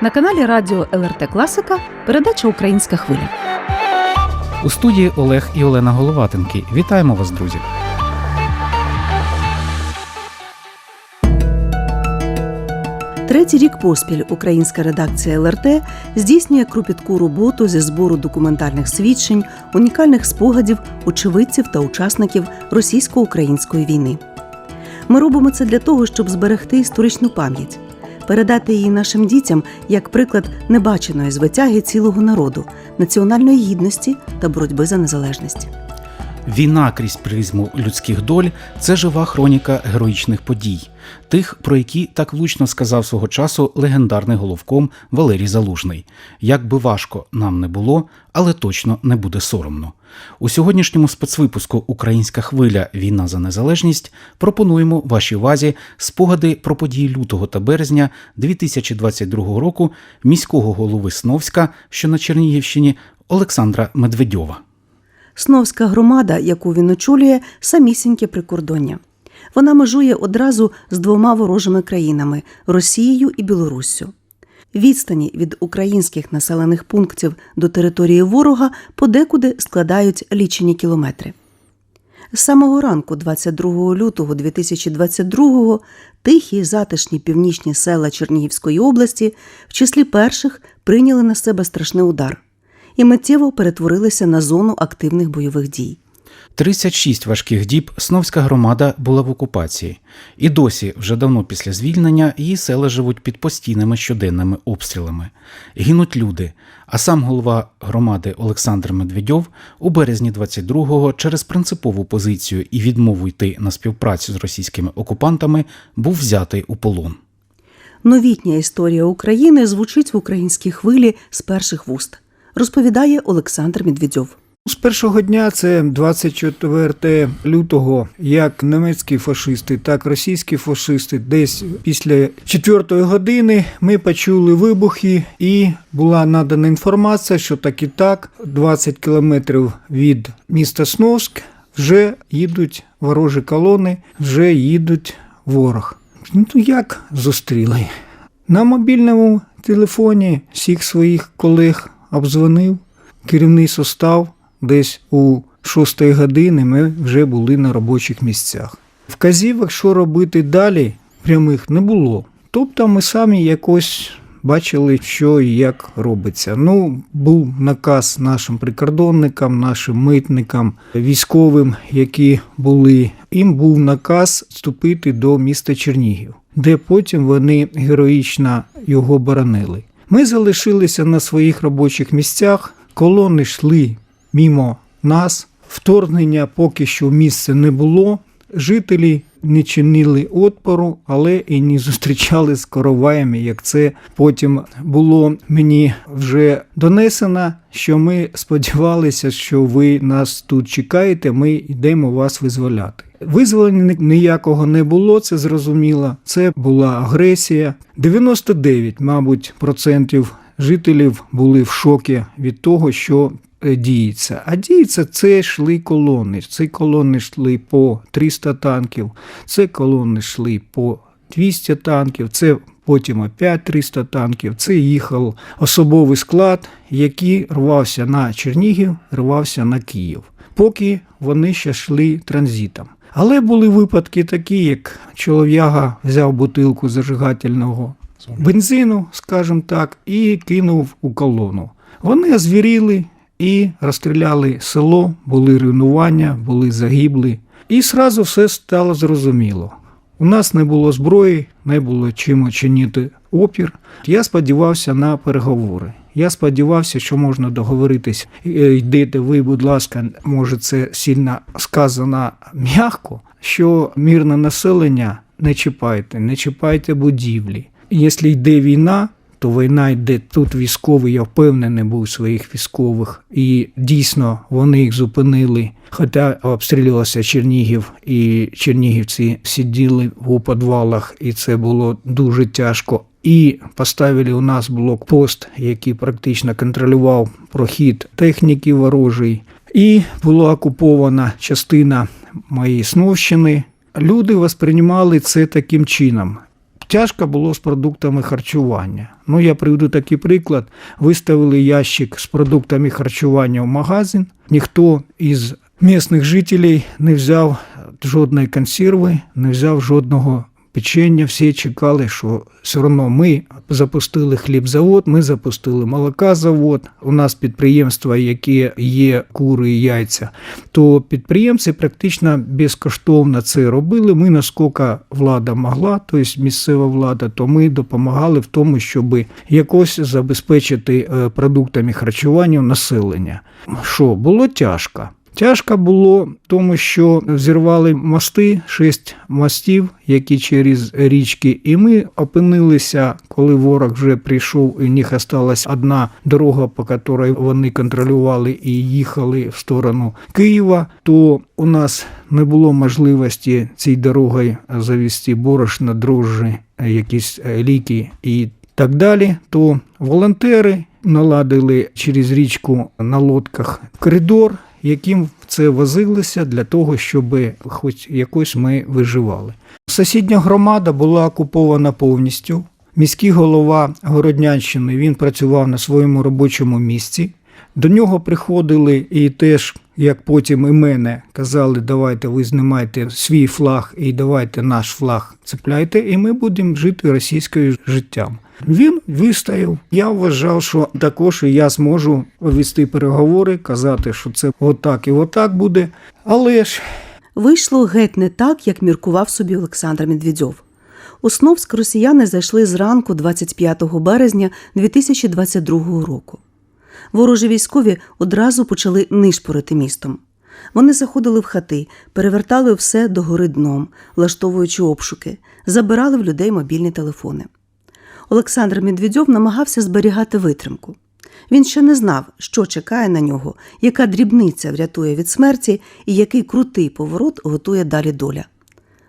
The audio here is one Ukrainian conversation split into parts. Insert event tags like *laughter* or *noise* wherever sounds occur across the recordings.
На каналі Радіо ЛРТ Класика передача Українська хвиля. У студії Олег і Олена Головатенки. Вітаємо вас, друзі! Третій рік поспіль українська редакція ЛРТ здійснює кропітку роботу зі збору документальних свідчень, унікальних спогадів, очевидців та учасників російсько-української війни. Ми робимо це для того, щоб зберегти історичну пам'ять, передати її нашим дітям як приклад небаченої звитяги цілого народу, національної гідності та боротьби за незалежність. Війна крізь призму людських доль це жива хроніка героїчних подій, тих, про які так влучно сказав свого часу легендарний головком Валерій Залужний. Як би важко нам не було, але точно не буде соромно. У сьогоднішньому спецвипуску Українська хвиля Війна за незалежність пропонуємо вашій увазі спогади про події лютого та березня 2022 року міського голови Сновська, що на Чернігівщині, Олександра Медведьова. Сновська громада, яку він очолює, самісіньке прикордоння. Вона межує одразу з двома ворожими країнами Росією і Білоруссю. Відстані від українських населених пунктів до території ворога подекуди складають лічені кілометри. З самого ранку, 22 лютого 2022-го, тихі затишні північні села Чернігівської області в числі перших прийняли на себе страшний удар і миттєво перетворилися на зону активних бойових дій. 36 важких діб Сновська громада була в окупації, і досі, вже давно після звільнення, її села живуть під постійними щоденними обстрілами. Гинуть люди. А сам голова громади Олександр Медведьов у березні 22-го через принципову позицію і відмову йти на співпрацю з російськими окупантами був взятий у полон. Новітня історія України звучить в українській хвилі з перших вуст, розповідає Олександр Медведьов. З першого дня, це 24 лютого, як німецькі фашисти, так і російські фашисти, десь після 4 години ми почули вибухи, і була надана інформація, що так і так, 20 кілометрів від міста Сновськ вже їдуть ворожі колони, вже їдуть ворог. Ну як зустріли? На мобільному телефоні всіх своїх колег обдзвонив керівний состав. Десь у 6 години ми вже були на робочих місцях. Вказівок, що робити далі, прямих не було. Тобто ми самі якось бачили, що і як робиться. Ну, був наказ нашим прикордонникам, нашим митникам, військовим, які були. Їм був наказ вступити до міста Чернігів, де потім вони героїчно його боронили. Ми залишилися на своїх робочих місцях, колони йшли мімо нас. Вторгнення поки що місце не було. Жителі не чинили отпору, але і не зустрічали з короваями, як це потім було мені вже донесено. Що ми сподівалися, що ви нас тут чекаєте, ми йдемо вас визволяти. Визволення ніякого не було, це зрозуміло. Це була агресія. 99, мабуть, процентів жителів були в шокі від того, що діється. А діється це йшли колони. Ці колони йшли по 300 танків, це колони йшли по 200 танків, це потім опять 300 танків. Це їхав особовий склад, який рвався на Чернігів, рвався на Київ, поки вони ще йшли транзитом. Але були випадки такі, як чолов'яга взяв бутилку зажигательного бензину, скажімо так, і кинув у колону. Вони озвіріли і розстріляли село, були руйнування, були загиблі. І сразу все стало зрозуміло. У нас не було зброї, не було чим чинити опір. Я сподівався на переговори. Я сподівався, що можна договоритись. Йдете ви, будь ласка, може, це сильно сказано м'яко, що мирне населення не чіпайте, не чіпайте будівлі. Якщо йде війна, то війна йде тут військовий, я впевнений був своїх військових, і дійсно вони їх зупинили. Хоча обстрілювався Чернігів, і чернігівці сиділи у підвалах, і це було дуже тяжко. І поставили у нас блокпост, який практично контролював прохід техніки ворожої. І була окупована частина моєї Сновщини. Люди восприймали це таким чином. Тяжко було з продуктами харчування. Ну, я приведу такий приклад. Виставили ящик з продуктами харчування в магазин. Ніхто із місних жителів не взяв жодної консерви, не взяв жодного печення. Всі чекали, що все одно ми запустили хлібзавод, ми запустили молокозавод. У нас підприємства, які є кури і яйця, то підприємці практично безкоштовно це робили. Ми наскільки влада могла, тобто місцева влада, то ми допомагали в тому, щоб якось забезпечити е, продуктами харчування населення. Що було тяжко. Тяжко було, тому що зірвали мости, шість мостів, які через річки, і ми опинилися, коли ворог вже прийшов, і в них осталась одна дорога, по якій вони контролювали і їхали в сторону Києва. То у нас не було можливості цією дорогою завести борошна, дрожжі, якісь е, ліки і так далі. То волонтери наладили через річку на лодках коридор яким це возилися для того, щоб хоч якось ми виживали. Сусідня громада була окупована повністю. Міський голова Городнянщини він працював на своєму робочому місці. До нього приходили і теж, як потім і мене, казали, давайте ви знімайте свій флаг і давайте наш флаг цепляйте, і ми будемо жити російською життям. Він вистояв. Я вважав, що також я зможу вести переговори, казати, що це отак і отак буде. Але ж Вийшло геть не так, як міркував собі Олександр Медведьов. У Сновськ росіяни зайшли зранку 25 березня 2022 року. Ворожі військові одразу почали нишпорити містом. Вони заходили в хати, перевертали все догори дном, влаштовуючи обшуки, забирали в людей мобільні телефони. Олександр Медведьов намагався зберігати витримку. Він ще не знав, що чекає на нього, яка дрібниця врятує від смерті і який крутий поворот готує далі доля.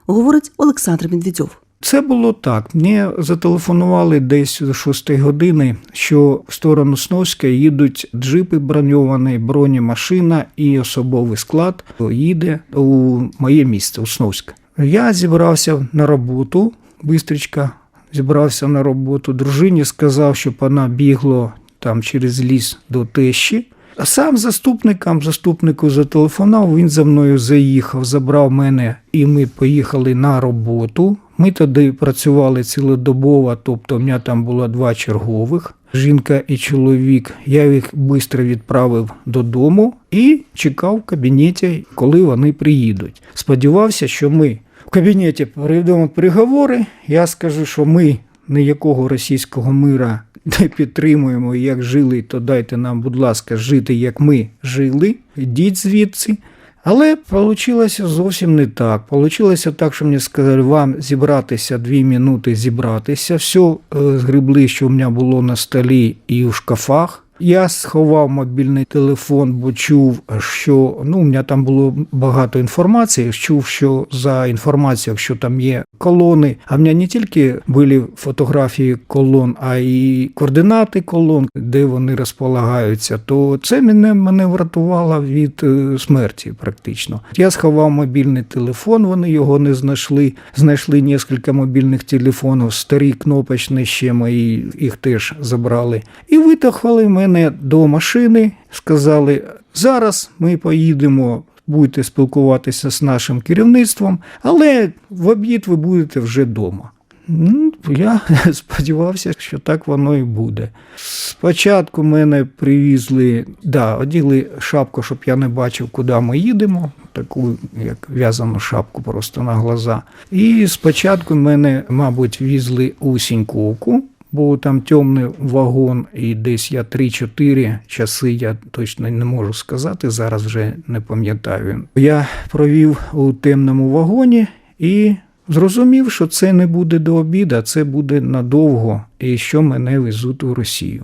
Говорить Олександр Медведьов. Це було так. Мені зателефонували десь до 6 години, що в сторону Сновська їдуть джипи броньовані, бронемашина і особовий склад їде у моє місце, у Сновськ. Я зібрався на роботу, бистрічка зібрався на роботу. Дружині сказав, щоб вона бігла там через ліс до тещі. А сам заступникам, заступнику зателефонував, він за мною заїхав, забрав мене, і ми поїхали на роботу. Ми тоді працювали цілодобово, тобто в мене там було два чергових, жінка і чоловік. Я їх швидко відправив додому і чекав в кабінеті, коли вони приїдуть. Сподівався, що ми в кабінеті проведемо переговори. Я скажу, що ми ніякого російського мира не підтримуємо, як жили, то дайте нам, будь ласка, жити, як ми жили. Йдіть звідси. Але вийшло зовсім не так. Получилося так, що мені сказали, вам зібратися дві минути, зібратися. Все згребли, що в мене було на столі і в шкафах. Я сховав мобільний телефон, бо чув, що ну, у мене там було багато інформації. Чув, що за інформацією, якщо там є колони, а в мене не тільки були фотографії колон, а й координати колон, де вони розполагаються, то це мене, мене врятувало від е, смерті практично. Я сховав мобільний телефон, вони його не знайшли. Знайшли кілька мобільних телефонів, старі кнопочні ще мої, їх теж забрали. І витахали мене до машини, сказали: зараз ми поїдемо. Будете спілкуватися з нашим керівництвом, але в обід ви будете вже вдома. Ну, я *laughs* сподівався, що так воно і буде. Спочатку мене привізли, да, оділи шапку, щоб я не бачив, куди ми їдемо, таку як в'язану шапку просто на глаза. І спочатку мене, мабуть, візли у Сіньковку, бо там темний вагон, і десь я 3-4 часи, я точно не можу сказати, зараз вже не пам'ятаю. Я провів у темному вагоні і зрозумів, що це не буде до обіду, це буде надовго, і що мене везуть у Росію.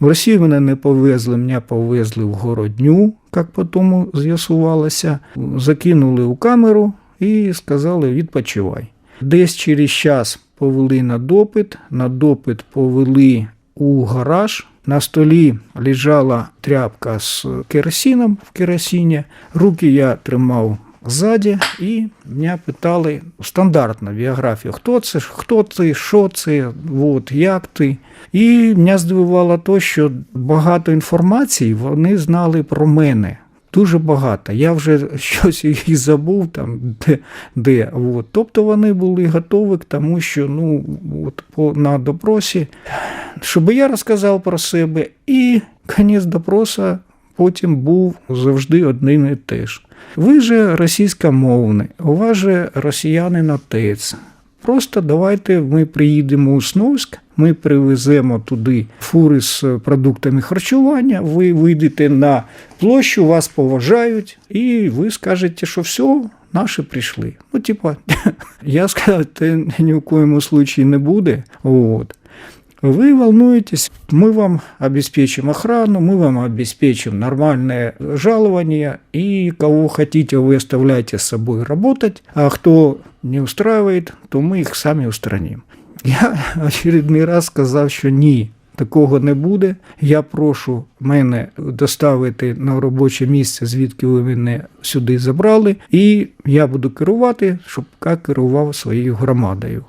В Росію мене не повезли, мене повезли в городню, як потім з'ясувалося. Закинули у камеру і сказали: відпочивай. Десь через час повели на допит, на допит повели у гараж. На столі лежала тряпка з керосином в керосині. Руки я тримав ззаді, і мене питали стандартно біографію, хто це, хто ти, що це, от, як ти. І мене здивувало те, що багато інформації вони знали про мене. Дуже багато. Я вже *laughs* щось і забув там, де. де. От. Тобто вони були готові к тому, що ну, от, по, на допросі, щоб я розказав про себе, і кінець допроса потім був завжди один і теж. Ви же російськомовний, у вас же росіянин отець. Просто давайте ми приїдемо у Сновськ, ми привеземо туди фури з продуктами харчування, ви вийдете на площу, вас поважають, і ви скажете, що все, наші прийшли. Ну, типа, *laughs* я сказав, це ні в коєму случаї не буде. От. Вы волнуетесь, мы вам обеспечим охрану, мы вам обеспечим нормальное жалование, и кого хотите, вы оставляйте с собой работать, а кто не устраивает, то мы их сами устраним. Я *laughs* очередний раз сказав, що ні, такого не буде. Я прошу мене доставити на робоче місце, звідки ви мене сюди забрали, і я буду керувати, щоб я керував своєю громадою.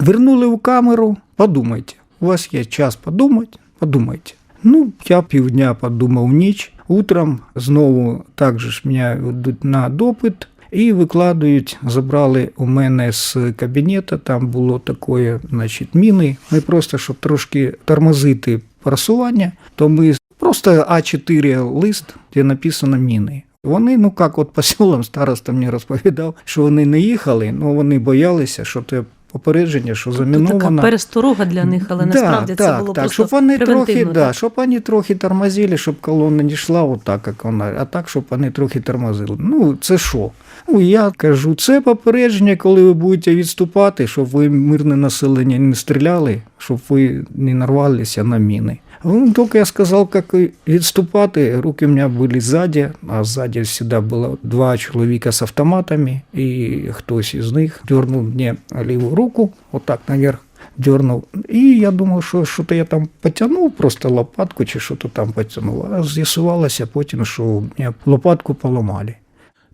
Вернули в камеру, подумайте. У вас є час подумати, подумайте. Ну, я півдня подумав ніч. Утром знову так же ж мене ведуть на допит і викладають, забрали у мене з кабінету, там було таке, значить, міни. Ми просто, щоб трошки тормозити просування, то ми просто А4 лист, де написано міни. Вони, ну як от по селам староста мені розповідав, що вони не їхали, ну вони боялися, що це попередження, що замінована. заміновано. така пересторога для них, але насправді це було так, просто щоб вони трохи, так. да, щоб вони трохи тормозили, щоб колона не йшла отак, як вона, а так, щоб вони трохи тормозили. Ну, це що? Ну, я кажу, це попередження, коли ви будете відступати, щоб ви мирне населення не стріляли, щоб ви не нарвалися на міни. Ну, только я сказал, как відступати, руки у меня были сзади, а сзади всегда было два человека с автоматами, и хтось из них дернул мне левую руку, вот так наверх дернул. И я думал, що що-то я там потянув, просто лопатку чи що-то там потянув. А з'ясувалося потім, що мене лопатку поламали.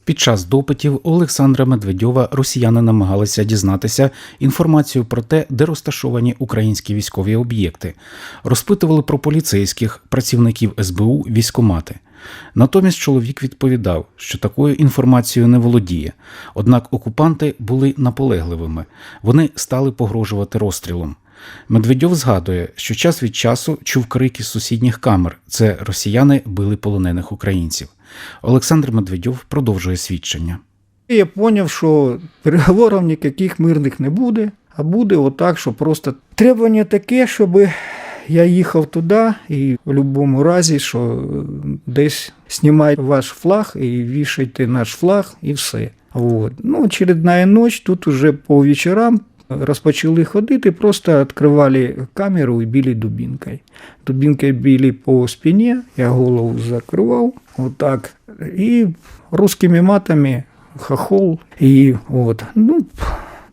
Під час допитів Олександра Медведьова росіяни намагалися дізнатися інформацію про те, де розташовані українські військові об'єкти, розпитували про поліцейських, працівників СБУ, військомати. Натомість чоловік відповідав, що такою інформацією не володіє. Однак окупанти були наполегливими, вони стали погрожувати розстрілом. Медведьов згадує, що час від часу чув крики з сусідніх камер. Це росіяни били полонених українців. Олександр Медведьов продовжує свідчення. Я зрозумів, що переговорів ніяких мирних не буде, а буде отак, що просто требування таке, щоб я їхав туди і в будь-якому разі, що десь знімайте ваш флаг і вішайте наш флаг, і все. От. Ну, очередна ніч тут уже по вечорам розпочали ходити, просто відкривали камеру і били дубинкою. Дубинкою били по спині, я голову закривав, отак. І русскими матами хохол. І от. Ну,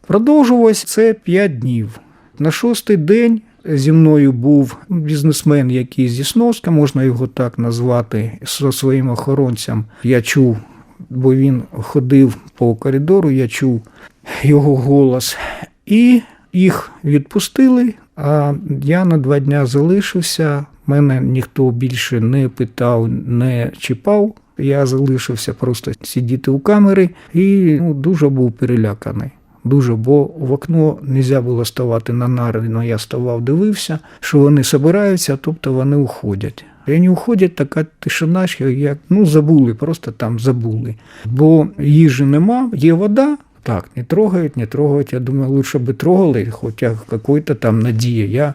продовжувалось це 5 днів. На шостий день зі мною був бізнесмен, який зі Сновська, можна його так назвати, зі своїм охоронцем. Я чув, бо він ходив по коридору, я чув його голос. І їх відпустили, а я на два дня залишився. Мене ніхто більше не питав, не чіпав. Я залишився просто сидіти у камері і ну, дуже був переляканий. Дуже, бо в окно не можна було ставати на нари, але я ставав, дивився, що вони збираються, тобто вони уходять. І вони уходять, така тишина, що як ну забули, просто там забули. Бо їжі нема, є вода. Так, не трогають, не трогають. Я думаю, лучше би трогали, хоча какой-то там надія. Я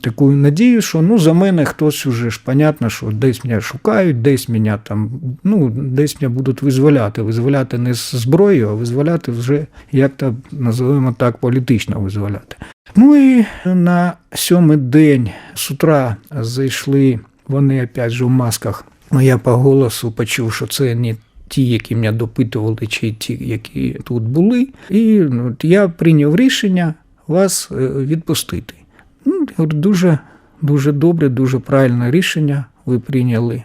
таку надію, що ну за мене хтось уже ж понятно, що десь мене шукають, десь мене там, ну, десь мене будуть визволяти. Визволяти не з зброєю, а визволяти вже, як то називаємо так, політично визволяти. Ну і на сьомий день з утра зайшли вони опять же в масках. Ну я по голосу почув, що це не ті, які мене допитували, чи ті, які тут були. І ну, от я прийняв рішення вас е, відпустити. Ну, дуже, дуже добре, дуже правильне рішення ви прийняли.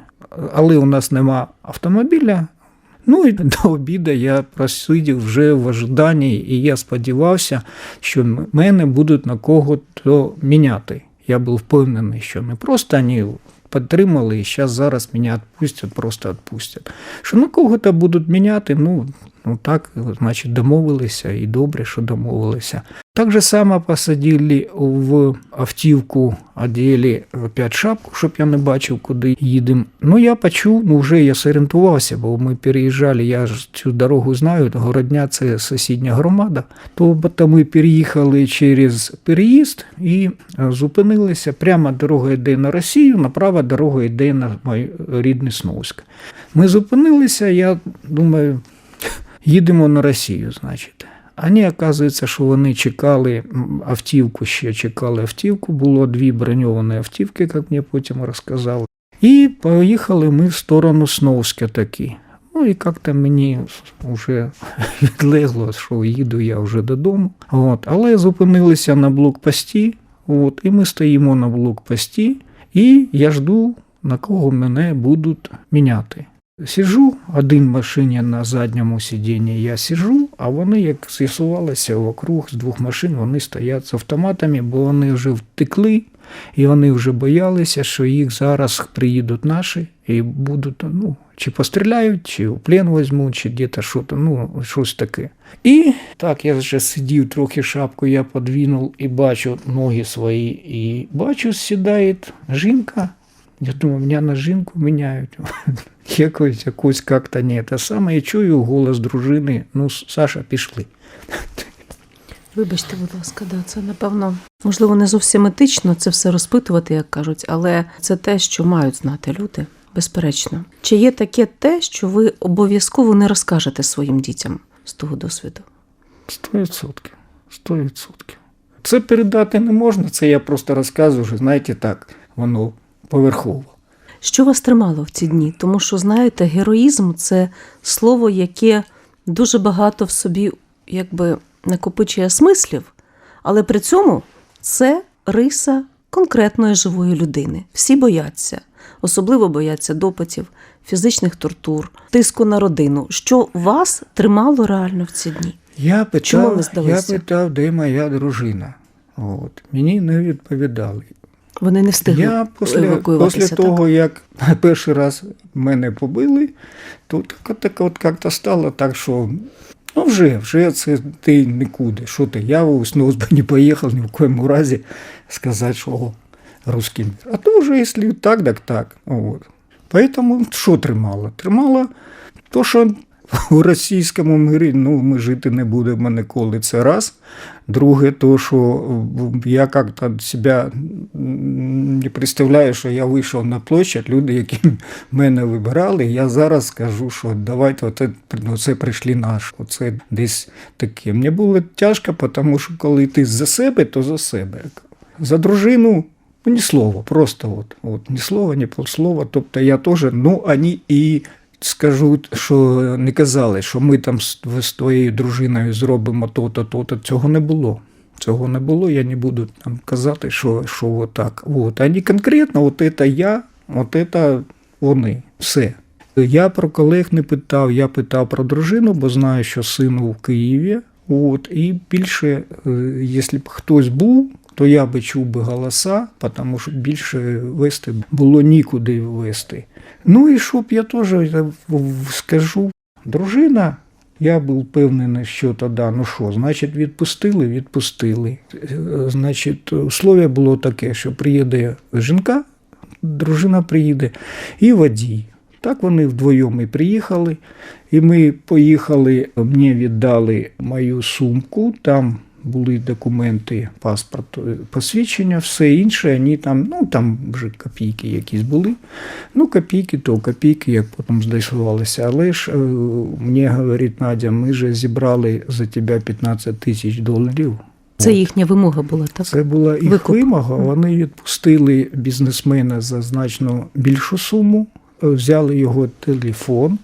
Але у нас нема автомобіля. Ну і до обіду я просидів вже в ожиданні, і я сподівався, що мене будуть на кого-то міняти. Я був впевнений, що не просто вони підтримали, і зараз зараз мене відпустять, просто відпустять. Що ну кого-то будуть міняти, ну, ну так, значить, домовилися, і добре, що домовилися. Так же само посадили в автівку, оділи опять шапку, щоб я не бачив, куди їдемо. Ну, я почув, ну вже я зорієнтувався, бо ми переїжджали, я ж цю дорогу знаю, Городня це сусідня громада. То то ми переїхали через переїзд і е, зупинилися. Прямо дорога йде на Росію, направо дорога йде на мій рідний Сновськ. Ми зупинилися, я думаю, їдемо на Росію, значить. Вони, оказується, що вони чекали автівку, ще чекали автівку. Було дві броньовані автівки, як мені потім розказали. І поїхали ми в сторону Сновська таки. Ну і як-то мені вже *laughs* відлегло, що їду я вже додому. От. Але зупинилися на блокпості, от, і ми стоїмо на блокпості, і я жду, на кого мене будуть міняти. Сижу один машині на задньому сидінні, я сижу, а вони, як з'ясувалося, вокруг з двох машин вони стоять з автоматами, бо вони вже втекли, і вони вже боялися, що їх зараз приїдуть наші і будуть, ну, чи постріляють, чи в плен візьмуть, чи десь щось, ну, щось таке. І так, я вже сидів, трохи шапку я подвинув і бачу ноги свої, і бачу, сідає жінка. Я думаю, мене на жінку міняють. *laughs* Якось, якось як-то не те саме. І чую голос дружини, ну, Саша, пішли. Вибачте, будь ласка, да, це напевно можливо не зовсім етично це все розпитувати, як кажуть, але це те, що мають знати люди, безперечно. Чи є таке те, що ви обов'язково не розкажете своїм дітям з того досвіду? Сто відсотків. Сто відсотків. Це передати не можна, це я просто розказую, що знаєте так, воно поверхово. Що вас тримало в ці дні? Тому що, знаєте, героїзм це слово, яке дуже багато в собі якби накопичує смислів, але при цьому це риса конкретної живої людини. Всі бояться, особливо бояться допитів, фізичних тортур, тиску на родину. Що вас тримало реально в ці дні? Я Чому не питав, я питав, де моя дружина. От. Мені не відповідали. Вони не встигли Я після, після так? того, як *laughs* перший раз мене побили, то так, так от як-то стало так, що ну вже, вже це ти нікуди. Що ти? Я у Сноузбі не поїхав ні в коєму разі сказати, що о, русський мір. А то вже, якщо так, так так. От. Поэтому що тримало? Тримало то, що у російському мирі ну, ми жити не будемо ніколи. Це раз. Друге, то, що я як-то себе не представляю, що я вийшов на площадь, люди, які *laughs* мене вибирали, я зараз скажу, що давайте оце, оце прийшли наші. Оце десь таке. Мені було тяжко, тому що коли ти за себе, то за себе. За дружину ну, ні слова, просто от, от ні слова, ні полслова. Тобто я теж, ну, вони і скажу, що не казали, що ми там з, твоєю дружиною зробимо то-то, то-то. Цього не було. Цього не було, я не буду там казати, що, що отак. От. Ані конкретно, от це я, от це вони. Все. Я про колег не питав, я питав про дружину, бо знаю, що сину в Києві. От, і більше, е, якщо б хтось був, то я би чув би голоса, тому що більше вести було нікуди вести. Ну і щоб я теж е, скажу, дружина, я був впевнений, що тоді, ну що, значить, відпустили, відпустили. Е, Значить, условие було таке, що приїде жінка, дружина приїде, і водій. Так вони вдвоєм і приїхали. І ми поїхали, мені віддали мою сумку, там були документи, паспорт, е, посвідчення, все інше, вони там, ну там вже копійки якісь були. Ну, копійки, то копійки, як потім з'ясувалося. Але ж е, мені говорить Надя, ми же зібрали за тебе 15 тисяч доларів. Це їхня вимога була, так? Це була їх Викуп. вимога. Вони відпустили бізнесмена за значно більшу суму, е, взяли його телефон,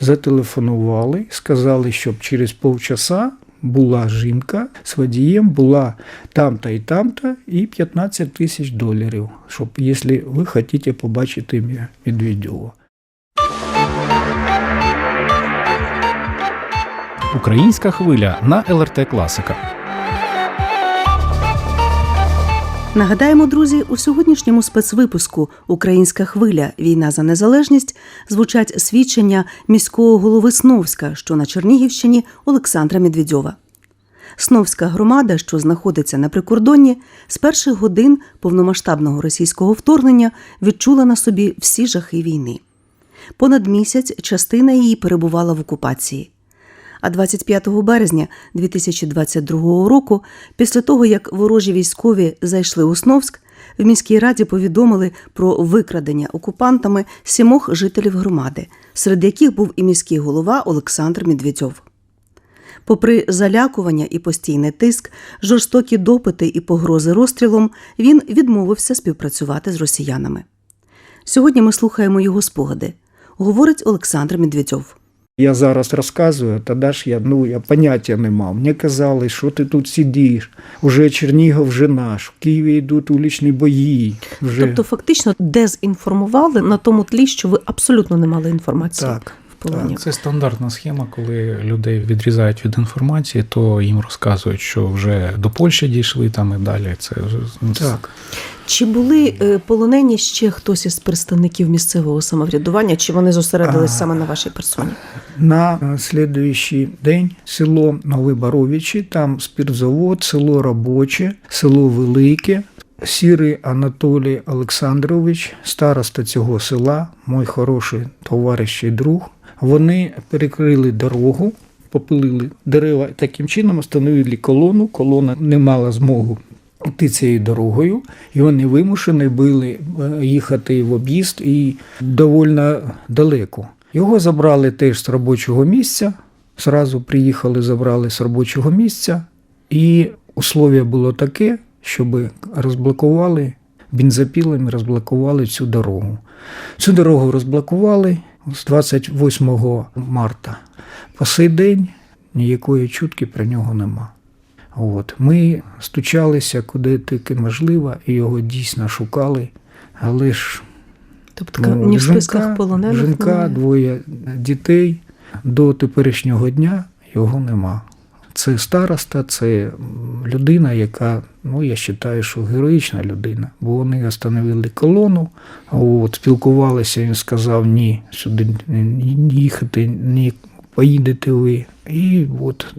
зателефонували, сказали, щоб через полчаса була жінка з водієм, була там-то і там-то, і 15 тисяч доларів, щоб, якщо ви хочете побачити Медведєва. Українська хвиля на ЛРТ Класика. Нагадаємо, друзі, у сьогоднішньому спецвипуску Українська хвиля Війна за незалежність звучать свідчення міського голови Сновська, що на Чернігівщині Олександра Медведьова. Сновська громада, що знаходиться на прикордонні, з перших годин повномасштабного російського вторгнення відчула на собі всі жахи війни. Понад місяць частина її перебувала в окупації. А 25 березня 2022 року, після того як ворожі військові зайшли у Сновськ, в міській раді повідомили про викрадення окупантами сімох жителів громади, серед яких був і міський голова Олександр Медведьов. Попри залякування і постійний тиск, жорстокі допити і погрози розстрілом, він відмовився співпрацювати з росіянами. Сьогодні ми слухаємо його спогади. Говорить Олександр Медведьов. Я зараз розказую, тоді ж я, ну, я поняття не мав. Мені казали, що ти тут сидиш, уже Чернігов вже наш, в Києві йдуть улічні бої. Вже... Тобто, фактично дезінформували на тому тлі, що ви абсолютно не мали інформації так. в полоні. Це стандартна схема, коли людей відрізають від інформації, то їм розказують, що вже до Польщі дійшли там і далі. Це вже Так. Чи були е, полонені ще хтось із представників місцевого самоврядування, чи вони зосередились саме на вашій персоні? На е, слідуючий день село Нові Боровичі, там спиртзавод, село Робоче, село Велике. Сірий Анатолій Олександрович, староста цього села, мій хороший товариш і друг. Вони перекрили дорогу, попилили дерева таким чином, встановили колону. Колона не мала змогу йти цією дорогою, і вони вимушені були е, їхати в об'їзд і доволі далеко. Його забрали теж з робочого місця. Зразу приїхали, забрали з робочого місця, і условие було таке, щоб розблокували бензопілами, розблокували цю дорогу. Цю дорогу розблокували з 28 марта. По сей день ніякої чутки про нього нема. От. Ми стучалися куди тільки можливо, і його дійсно шукали, але ж Тобто Ну, ні в жінка- полонених Жінка, двоє дітей до теперішнього дня його нема. Це староста, це людина, яка, ну я вважаю, що героїчна людина. Бо вони остановили колону, от, спілкувалися, він сказав, ні, сюди їхати, ні поїдете ви. І от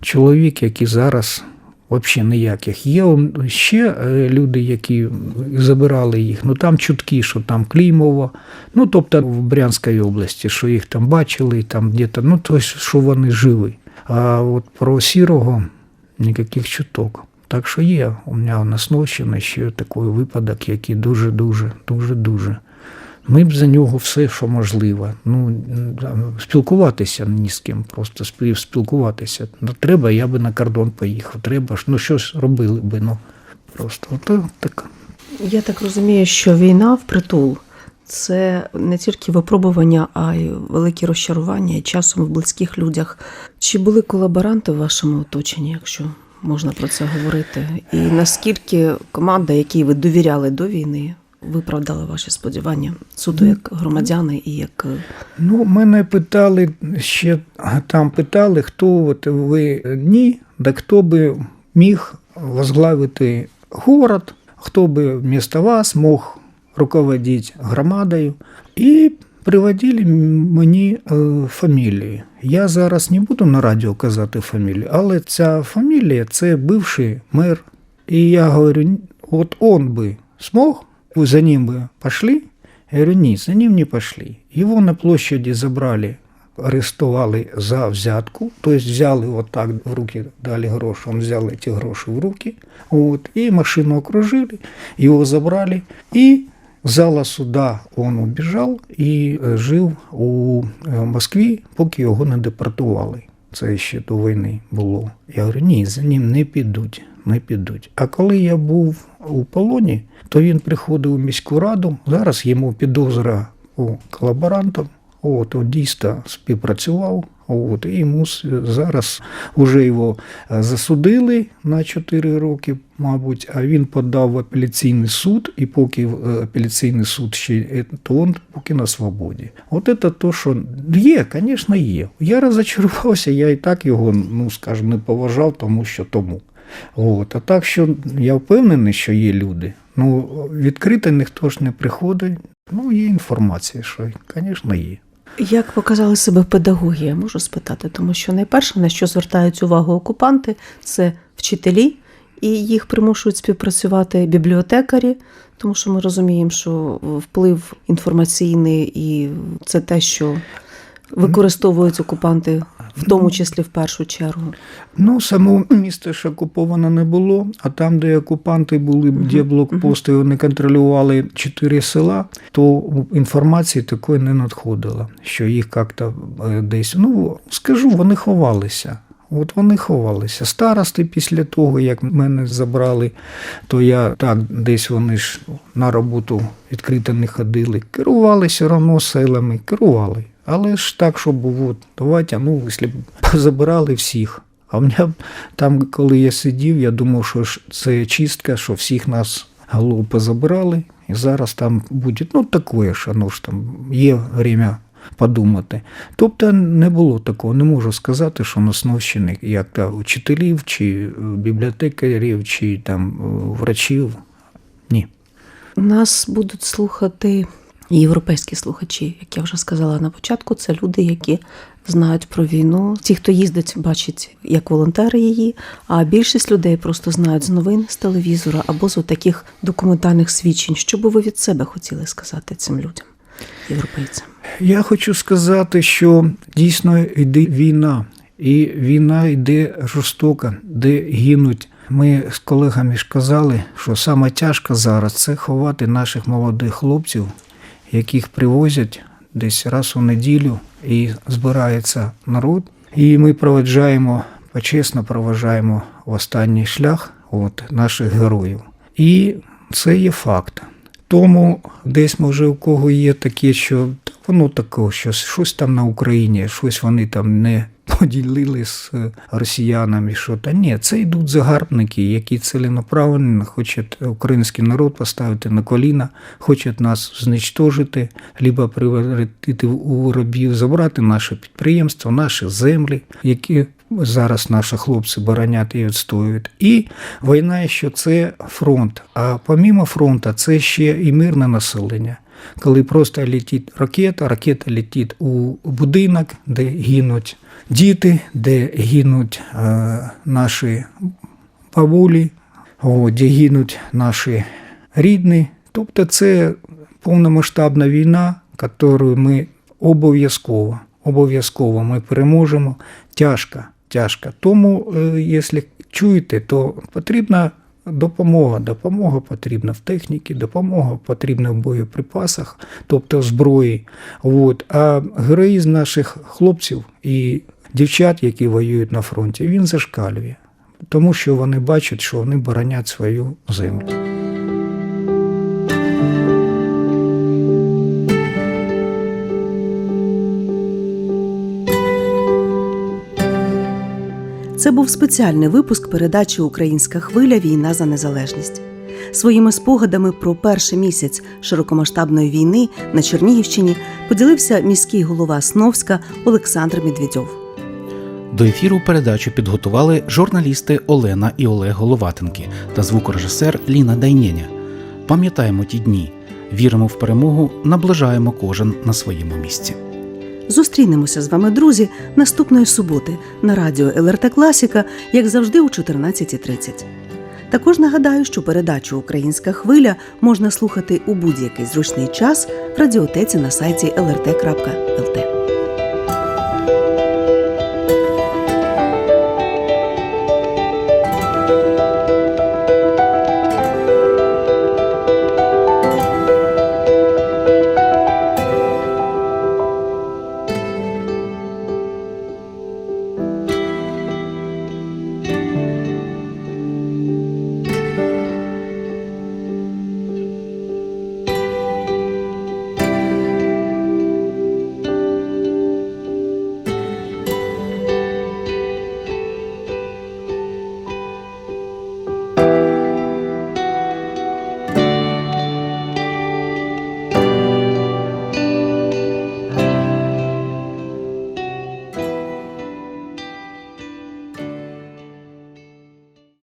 чоловік, який зараз взагалі ніяких. Є ще е, люди, які забирали їх. Ну там чутки, що там Клімово, ну тобто в Брянській області, що їх там бачили, там де-то, ну тобто, що вони живі. А от про сірого ніяких чуток. Так що є у мене на Сновщині ще такий випадок, який дуже-дуже, дуже-дуже. Ми б за нього все, що можливо. Ну, спілкуватися ні з ким, просто спілкуватися. Ну, треба, я би на кордон поїхав. Треба ж, ну щось робили би. Ну, просто Ото так. Я так розумію, що війна в притул це не тільки випробування, а й великі розчарування часом в близьких людях. Чи були колаборанти в вашому оточенні, якщо можна про це говорити? І наскільки команда, якій ви довіряли до війни, виправдала ваші сподівання суто як громадяни і як е, Ну, мене питали ще там питали, хто от ви ні, да хто би міг возглавити город, хто би вместо вас мог руководити громадою. І приводили мені е, фамілії. Я зараз не буду на радіо казати фамілію, але ця фамілія це бивший мер. І я говорю, от он би смог, ви за ним би пішли? Я говорю, ні, за ним не пошли. Его на площади забрали, арестували за взятку, то есть взяли вот так в руки, дали гроши, он взял эти гроши в руки, вот, и машину окружили, его забрали, и зала суда он убіжав і е, жив у е, Москві, поки його не депортували. Це ще до війни було. Я говорю, ні, за ним не підуть, не підуть. А коли я був у полоні, то він приходив у міську раду. Зараз йому підозра у колаборантам. От, от дійсно співпрацював. От, і йому зараз вже його е, засудили на 4 роки, мабуть, а він подав в апеляційний суд, і поки е, апеляційний суд ще е, то він поки на свободі. От це то, що є, звісно, є. Я розочарувався, я і так його, ну скажімо, не поважав, тому що тому. От. А так що я впевнений, що є люди. Ну, відкрито ніхто ж не приходить. Ну, є інформація, що, звісно, є. Як показали себе педагоги, я можу спитати, тому що найперше, на що звертають увагу окупанти, це вчителі, і їх примушують співпрацювати бібліотекарі, тому що ми розуміємо, що вплив інформаційний і це те, що використовують окупанти, в тому числі в першу чергу. Ну, самого міста ж окуповано не було, а там, де окупанти були, де блокпости, вони контролювали чотири села, то інформації такої не надходило, що їх як-то е, десь. Ну, скажу, вони ховалися. От вони ховалися. Старости після того, як мене забрали, то я так, десь вони ж на роботу відкрито не ходили. Керували все одно селами, керували. Але ж так, щоб от, давайте, ну, якщо позабирали *laughs* всіх. А в мене там, коли я сидів, я думав, що це чистка, що всіх нас голову позабирали, і зараз там буде, ну, таке, що ну, ж там є время подумати. Тобто не було такого, не можу сказати, що на Сновщині, як та вчителів, чи е, бібліотекарів, чи там е, врачів. Ні. Нас будуть слухати європейські слухачі, як я вже сказала на початку, це люди, які знають про війну. Ті, хто їздить, бачать як волонтери її, а більшість людей просто знають з новин, з телевізора або з таких документальних свідчень. Що би ви від себе хотіли сказати цим людям, європейцям? Я хочу сказати, що дійсно йде війна, і війна йде жорстока, де гинуть. Ми з колегами ж казали, що саме тяжко зараз це ховати наших молодих хлопців, яких привозять десь раз у неділю і збирається народ. І ми проведжаємо, почесно проважаємо останній шлях от, наших героїв. І це є факт. Тому десь, може, у кого є таке, що воно таке, що щось там на Україні, щось вони там не поділили з е, росіянами, що та ні, це йдуть загарбники, які ціленаправленно хочуть український народ поставити на коліна, хочуть нас знищити, либо превратити у рабів, забрати наше підприємство, наші землі, які зараз наші хлопці боронять і відстоюють. І війна, що це фронт. А помімо фронту, це ще і мирне населення. Коли просто летить ракета, ракета летить у будинок, де гинуть діти, де гинуть е, наші бабулі, де гинуть наші рідні. Тобто це повномасштабна війна, яку ми обов'язково, обов'язково ми переможемо. Тяжко, тяжко. Тому, е, якщо чуєте, то потрібна допомога. Допомога потрібна в техніці, допомога потрібна в боєприпасах, тобто в зброї. От. А героїзм наших хлопців і дівчат, які воюють на фронті, він зашкалює. Тому що вони бачать, що вони боронять свою землю. Це був спеціальний випуск передачі Українська хвиля Війна за незалежність. Своїми спогадами про перший місяць широкомасштабної війни на Чернігівщині поділився міський голова Сновська Олександр Медведьов. До ефіру передачу підготували журналісти Олена і Олег Головатенки та звукорежисер Ліна Дайнєня. Пам'ятаємо ті дні, віримо в перемогу, наближаємо кожен на своєму місці. Зустрінемося з вами, друзі, наступної суботи на радіо ЛРТ Класіка, як завжди, о 14.30. Також нагадаю, що передачу Українська хвиля можна слухати у будь-який зручний час в радіотеці на сайті lrt.lt.